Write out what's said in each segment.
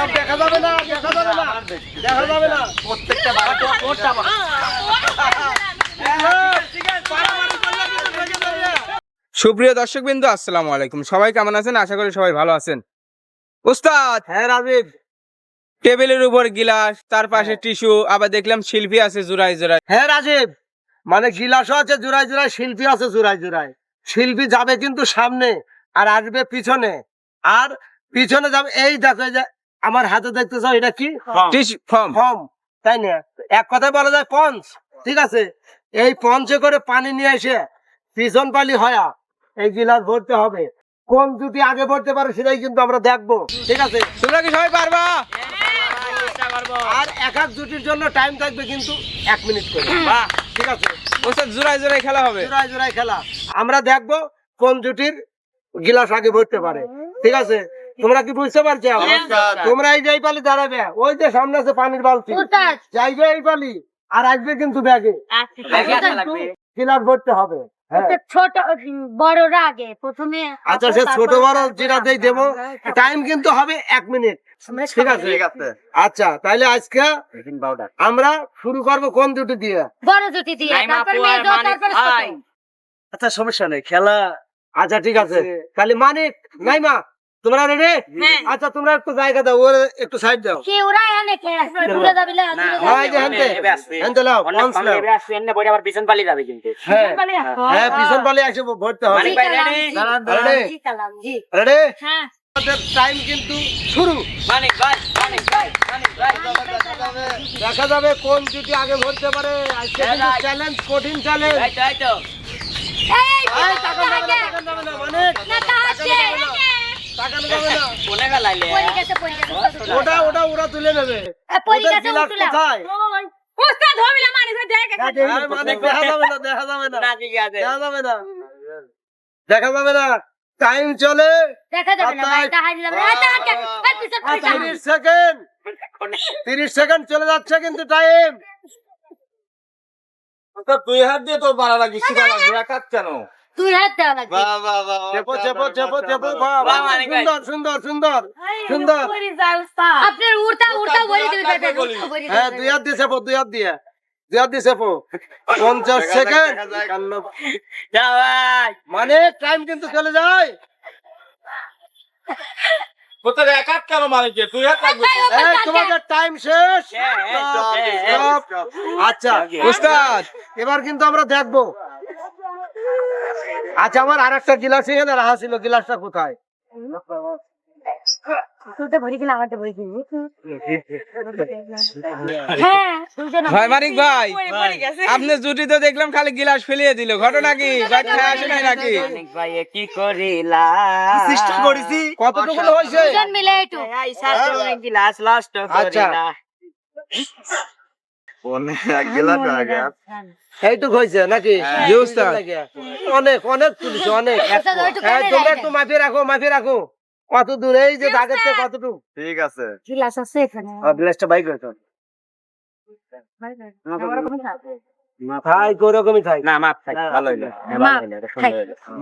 সব দেখা যাবে না দেখা যাবে না দেখা যাবে না। প্রত্যেকটা বাবা তো ওরটা সুপ্রিয় দর্শকবৃন্দ আসসালামু আলাইকুম। সবাই কেমন আছেন? আশা করি সবাই ভালো আছেন। উস্তাদ হ্যাঁ রাজীব। টেবিলের উপর গিলাস তার পাশে টিস্যু আবার দেখলাম শিল্পী আছে জোড়ায় জোড়ায়। হ্যাঁ রাজীব। মানে গিলাসও আছে জোড়ায় জোড়ায় শিল্পী আছে জোড়ায় জোড়ায়। শিল্পী যাবে কিন্তু সামনে আর আসবে পিছনে। আর পিছনে যাবে এই দেখো যে আমার হাতে দেখতেছ এটা কি? ফর্ম। ফর্ম। তাই না? এক কথায় বলা যায় পঞ্চ ঠিক আছে? এই পঞ্চে করে পানি নিয়ে এসে পিছন পালি হয়া এই গিলাস ভরতে হবে। কোন দুটি আগে ভরতে পারে সেটাই কিন্তু আমরা দেখব ঠিক আছে? তোমরা কি সবাই পারবা? আর এক এক দুটির জন্য টাইম থাকবে কিন্তু এক মিনিট করে। ঠিক আছে? জোড়ায় জোড়ায় খেলা হবে। জোড়ায় জোড়ায় খেলা। আমরা দেখব কোন জুটির গিলাস আগে ভরতে পারে ঠিক আছে? তোমরা কি বুঝতে পারছ? তোমরা এই যে এই পালি দাঁড়াবে ওই যে সামনে আছে পানির বালতি। ওটার যাইবে এই পালি আর আসবে কিন্তু ব্যাগে। গিলাস ভরতে হবে। হ্যাঁ। ছোট বড়রা আগে প্রথমে আচ্ছা সে ছোট বড় যেটা দেই টাইম কিন্তু হবে এক মিনিট। ঠিক আছে? আচ্ছা তাহলে আজকে আমরা শুরু করব কোন দুটি দিয়ে? বড় জুটি দিয়ে তারপর মেজো তারপর ছোট। আচ্ছা সমস্যা নেই খেলা। আচ্ছা ঠিক আছে। তাহলে মানিক নাইমা তোমরা রেডি হ্যাঁ। আচ্ছা তোমরা একটু জায়গা দাও ওর একটু সাইড দাও। কি ওরা এনে কে দূরে যাবি না দূরে হ্যাঁ এই যে যাবি হেনতে। হেনতে লাও পঞ্চ লাও। হ্যাঁ। হ্যাঁ। পিছন পালে এসে ভরতে হবে। জি কালাম, জি। দাঁড়ান, দাঁড়ান। জি কালাম, জি। রেডি হ্যাঁ। আমাদের টাইম কিন্তু শুরু। দেখা যাবে কোন জুটি আগে ভরতে পারে। আজকে কিন্তু চ্যালেঞ্জ কঠিন চ্যালেঞ্জ এই এই টাকা যাবে টাকা যাবে না মানিক। না তা আছে যাবে না। পড়ে গেছে পড়ে গেছে ওটা ওটা ওরা তুলে নেবে। পড়ে গেছে বিলাস কোথায়? উস্তাদ হবিলা মানি করে দেখ দেখা যাবে না দেখা যাবে না। দেখা যাবে না। দেখা যাবে না। টাইম চলে। দেখা যাবে না ভাই তা যাবে না। তা এই পিছে পড়ে যাবে তিরিশ সেকেন্ড। চলে যাচ্ছে কিন্তু টাইম। দুই হাত দিয়ে তোর বাড়া লাগিস হাত কেন? তুই হাত দেওয়া লাগবে বাহ বাহ বাহ চেপো চেপো চেপো চেপো বাহ, বাহ, সুন্দর সুন্দর সুন্দর সুন্দর। আপনার উড়তা উড়তা বলি দিবে হ্যাঁ দুই হাত দিয়ে চেপো দুই হাত দিয়ে। দুই হাত দিয়ে চেপো। পঞ্চাশ সেকেন্ড। মানে টাইম কিন্তু চলে যায়। তোর এক কেন মালিকে দুই হাত লাগবে তো। এই, তোমাদের টাইম শেষ. আচ্ছা উস্তাদ এবার কিন্তু আমরা দেখব। আচ্ছা আমার আর একটা গিলাস এখানে রাখা ছিল। গিলাসটা কোথায়? তুইতে ভরি কিনা আমারটা ভরি কিনি। হ্যাঁ ভাই মানিক ভাই আপনি জুটি তো দেখলাম খালি গিলাস ফেলিয়ে দিল। ঘটনা কি? ভাই আসে নাই নাকি? চেষ্টা করেছি? কতটুকু মিলে একটু। আচ্ছা। অনেক অনেক তুলেছে অনেক। ওইটুকু হ্যাঁ, কেটে তোমরা একটু মাফিয়ে রাখো মাফিয়ে রাখো। কত দূরে এই যে দাগের থেকে কতটুকু ঠিক আছে। গিলাস আছে এখানে। গ্লাসটা বাইক হয়েছে মাপ থাই কোরকমই থাই না মাপ থাক ভালো হইল। থাক।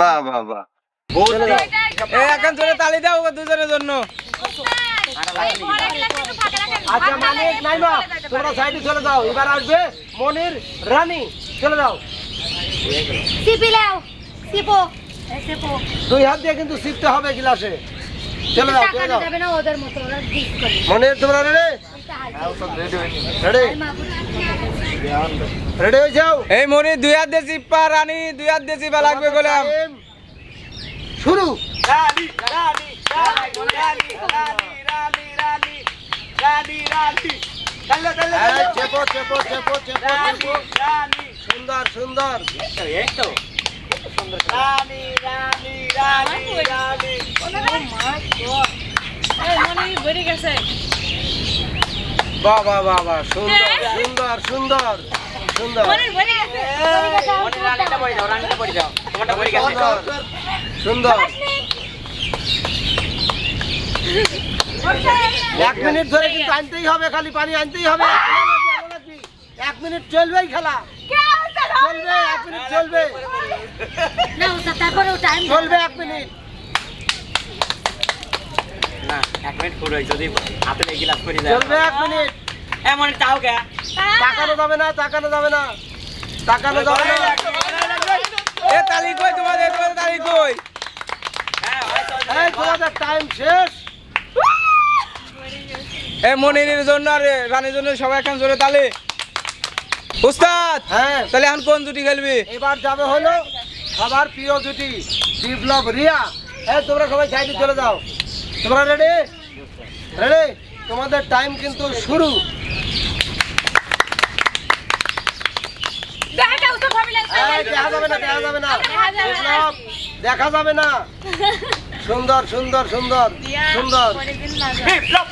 বাহ বাহ বাহ চলে যাও। এই এখন চলে তালি দাও দুজনের জন্য। আচ্ছা মানিক নাইমা তোমরা সাইডে চলে যাও। এবার আসবে মনির রানী। চলে যাও। সিপি লাও সিপো। সিপো দুই হাত দিয়ে কিন্তু শিখতে হবে গিলাসে। চলে যাও চলে যাও। যাবে না ওদের মতো ওরা ডিস করে। মনির তোমরা রেডি রেডি রেডি হয়ে যাও? এই মনি দুই হাত দিয়ে চিপ্পা রানী দুই হাত দিয়ে চিপা লাগবে গোলাম। শুরু। এই, চেপো চেপো চেপো চেপো চেপো। সুন্দর সুন্দর। বাহ বাহ বাহ বাহ সুন্দর সুন্দর সুন্দর সুন্দর সুন্দর সুন্দর এক মিনিট ধরে কিন্তু আনতেই হবে খালি পানি আনতেই হবে। এক মিনিট চলবেই খেলা। চলবে এক মিনিট চলবে। না ওটা তারপরে টাইম চলবে এক মিনিট। না এক মিনিট পুরো যদি হাতে গিলাস করে যায়। চলবে এক মিনিট। এমন তাও কে তাকানো যাবে না তাকানো যাবে না। তাকানো যাবে না। এ তালি কই তোমাদের তোমাদের তালি কই? এই তোমাদের টাইম শেষ। এ মনিরের জন্য আর রানীর জন্য সবাই এখন জোরে তালি। উস্তাদ হ্যাঁ। তাহলে এখন কোন জুটি খেলবি? এবার যাবে হলো সবার প্রিয় জুটি বিপ্লব রিয়া। এই তোমরা সবাই সাইডে চলে যাও। তোমরা রেডি রেডি তোমাদের টাইম কিন্তু শুরু। দেখা এই, দেখা যাবে না দেখা যাবে না। দেখা যাবে না। বিপ্লব দেখা যাবে না। সুন্দর সুন্দর সুন্দর সুন্দর। সুন্দর এই, এই, বিপ্লব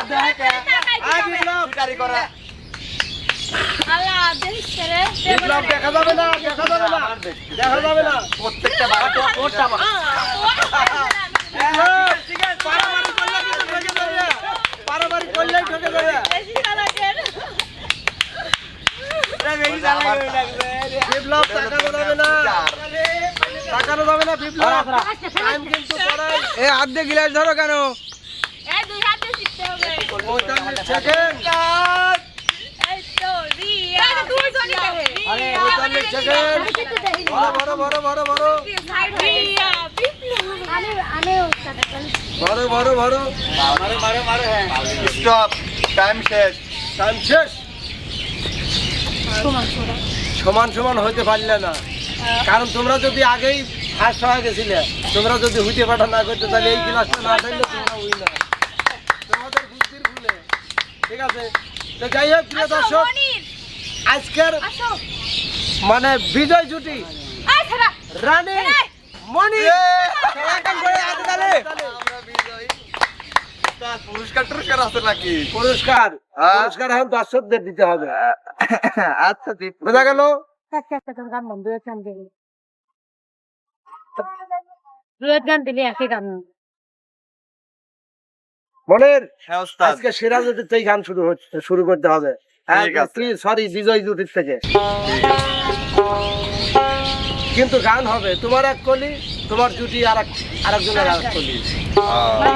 আল্লাহ দেশ রে বিপ্লব দেখা যাবে না দেখা যাবে না দেখা যাবে না। প্রত্যেকটা বার বিপ্লব, পারামারি করলে কিন্তু ঢুকে যাবে। পারামারি করলেই ঢুকে যাবে। বিপ্লব তাকানো যাবে না। তাকানো যাবে না বিপ্লব। টাইম কিন্তু এ হাত দিয়ে গিলাস ধরো কেন? এই দুই হাতে শিখতে হবে। পঁয়তাল্লিশ সেকেন্ড এই তো রিয়া এই দুইজনই দেখে পঁয়তাল্লিশ সেকেন্ড বড় বড় বড় বড় বড় রিয়া বিপ্লব আমি আমি বড় বড় বড় স্টপ টাইম শেষ। টাইম শেষ। সমান সমান হইতে পারলে না। কারণ তোমরা যদি আগেই ফার্স্ট হয়ে গেছিলে তোমরা যদি হুইতে পাঠা না করতে তাহলে এই ক্লাসটা না থাকলে তোমরা উইনার তোমাদের বুদ্ধির ভুলে। ঠিক আছে? তো যাই হোক প্রিয় দর্শক আজকের আসো। মানে বিজয় জুটি। রানী মণি। এখন করে হাতে তালি। পুরস্কার টুরস্কার আছে নাকি? পুরস্কার? পুরস্কার এখন দর্শকদের দিতে হবে। আচ্ছা দীপ বোঝা গেল? একটা একটা গান গান বন্ধ দুয়েট গান গান দিলি একই গান। মনের হ্যাঁ আজকে সেরা জুটির গান শুরু হচ্ছে শুরু করতে হবে। সরি বিজয় জুটির থেকে। কিন্তু গান হবে। তোমার এক কলি তোমার জুটি আর এক আরেকজনের আর এক কলি।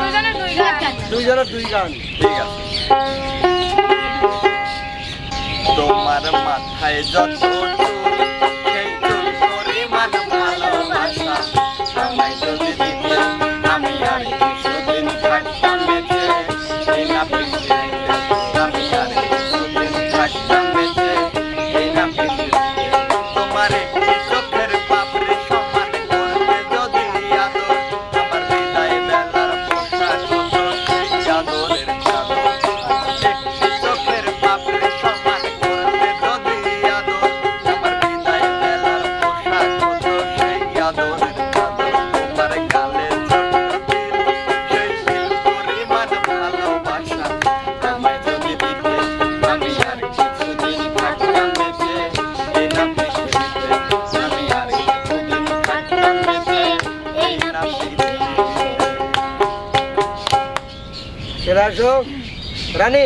দুজনের দুই গান। দুইজনের দুই গান। ঠিক আছে। তোমার মাথায় যত চলে আসো। রানী।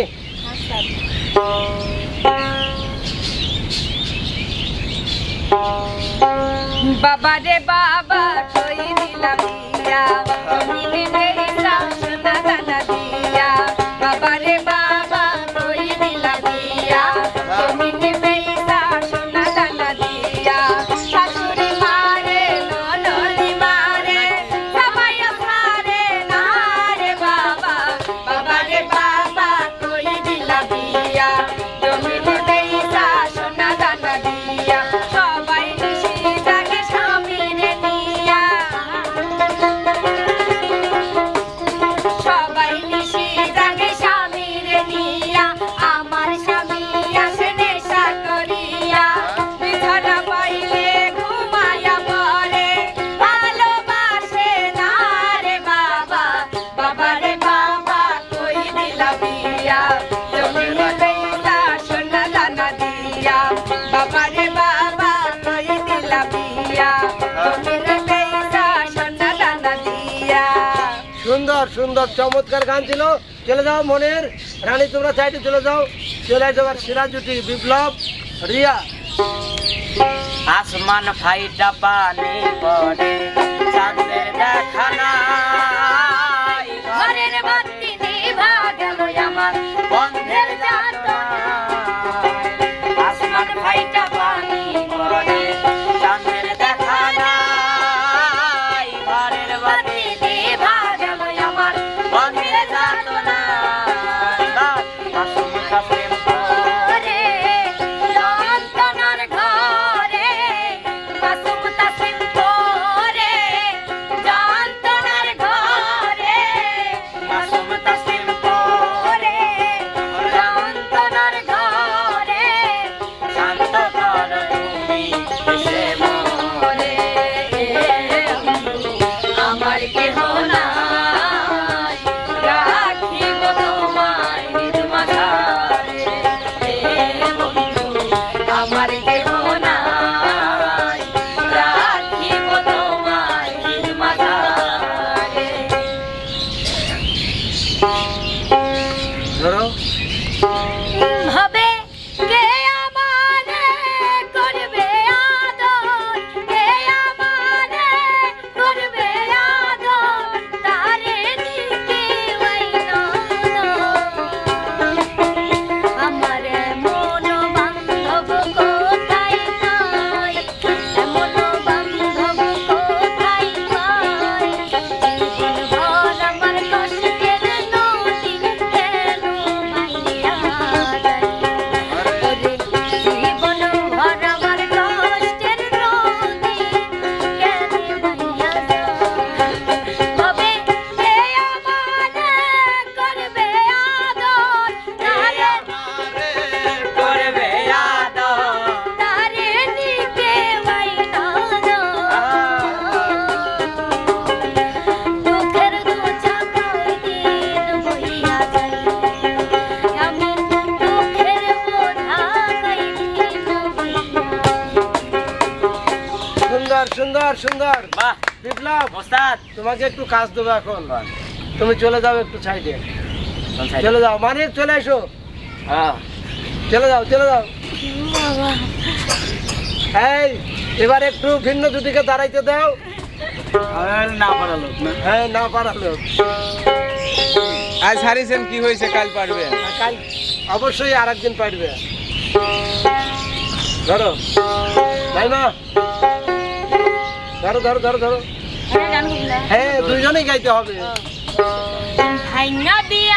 বাবা রে বাবা দিলাম দিয়া নেই সোনা দানা চমৎকার গান ছিল। চলে যাও মনের রানী, তোমরা চাইতে চলে যাও। চলে আবার সেরা জুটি বিপ্লব, রিয়া। আসমান ফাইটা পানি পড়ে, চাঁদের দেখা সুন্দর সুন্দর। বাহ। বিপ্লব ওস্তাদ। তোমাকে একটু কাজ দেবো এখন। তুমি চলে যাও একটু সাইডে। চলে যাও। মানে চলে এসো। হ্যাঁ। চলে যাও চলে যাও। এই এবার একটু ভিন্ন দুটিকে দাঁড়াইতে দাও। না পারা লোক না। হ্যাঁ না পারালো আজ হারিয়েছেন কি হয়েছে? কাল কাল অবশ্যই আর একদিন পারবে। ধরো। তাই না ধরো ধরো ধরো ধরো। হ্যাঁ হ্যাঁ দুইজনেই গাইতে হবে। ভাইঙ্গা দিয়া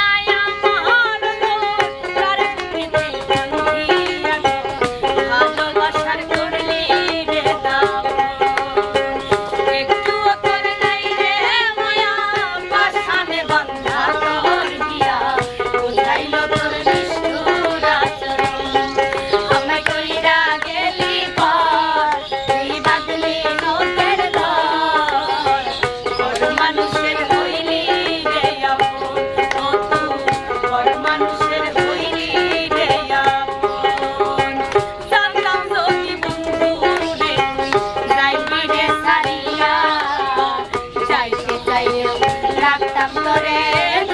cantora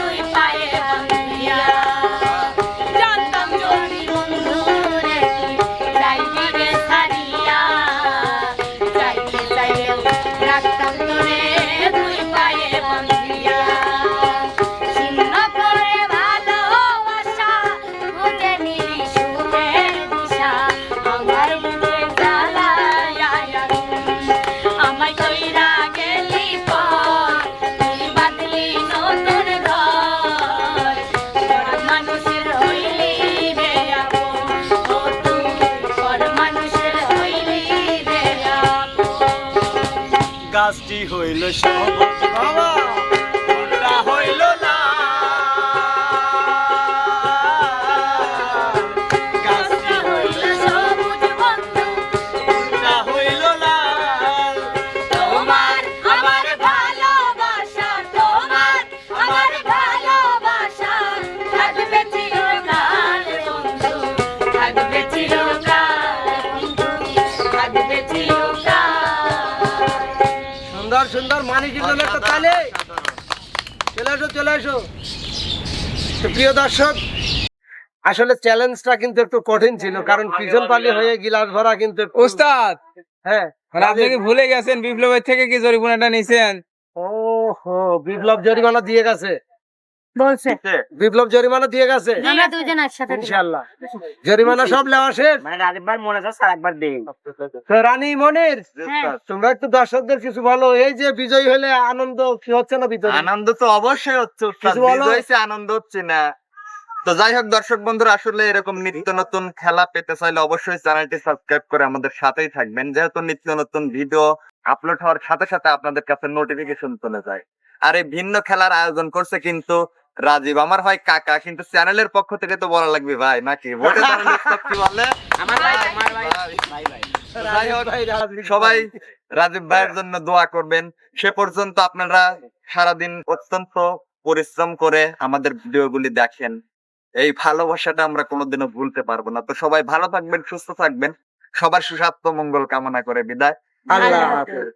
হইল সবুজ চলে আসো। তো প্রিয় দর্শক আসলে চ্যালেঞ্জটা কিন্তু একটু কঠিন ছিল কারণ পিজন পালি হয়ে গিলাস ভরা কিন্তু উস্তাদ ওস্তাদ! হ্যাঁ মানে আপনি কি ভুলে গেছেন? বিপ্লবের থেকে কি জরিমানাটা নিছেন? ও হো বিপ্লব জরিমানা দিয়ে গেছে। বলছে বিপ্লব জরিমানা দিয়ে গেছে। দুজন একসাথে ইনশাল্লাহ জরিমানা সব নেওয়া শেষ। মানে রাজীববার মনে আছে স্যার একবার দেই তো রানী মনির হ্যাঁ। তোমরা একটু দর্শকদের কিছু বলো এই যে বিজয়ী হলে আনন্দ কি হচ্ছে না ভিতরে? আনন্দ তো অবশ্যই হচ্ছে। বিজয় আনন্দ হচ্ছে না। তো যাই হোক দর্শক বন্ধুরা আসলে এরকম নিত্য নতুন খেলা পেতে চাইলে অবশ্যই চ্যানেলটি সাবস্ক্রাইব করে আমাদের সাথেই থাকবেন। যেহেতু নিত্য নতুন ভিডিও আপলোড হওয়ার সাথে সাথে আপনাদের কাছে নোটিফিকেশন চলে যায়। আর এই ভিন্ন খেলার আয়োজন করছে কিন্তু রাজীব আমার ভাই কাকা কিন্তু চ্যানেলের পক্ষ থেকে তো বলা লাগবে ভাই নাকি? ভোটে কি বলে? আমার ভাই আমার ভাই। ভাই। ভাই ভাই। যাই ভাই, রাজীব সবাই রাজীব ভাইয়ের জন্য দোয়া করবেন। সে পর্যন্ত আপনারা সারাদিন অত্যন্ত পরিশ্রম করে আমাদের ভিডিওগুলি দেখেন। এই ভালোবাসাটা আমরা কোনোদিনও ভুলতে পারব না। তো সবাই ভালো থাকবেন সুস্থ থাকবেন। সবার সুস্বাস্থ্য মঙ্গল কামনা করে বিদায়। আল্লাহ হাফেজ।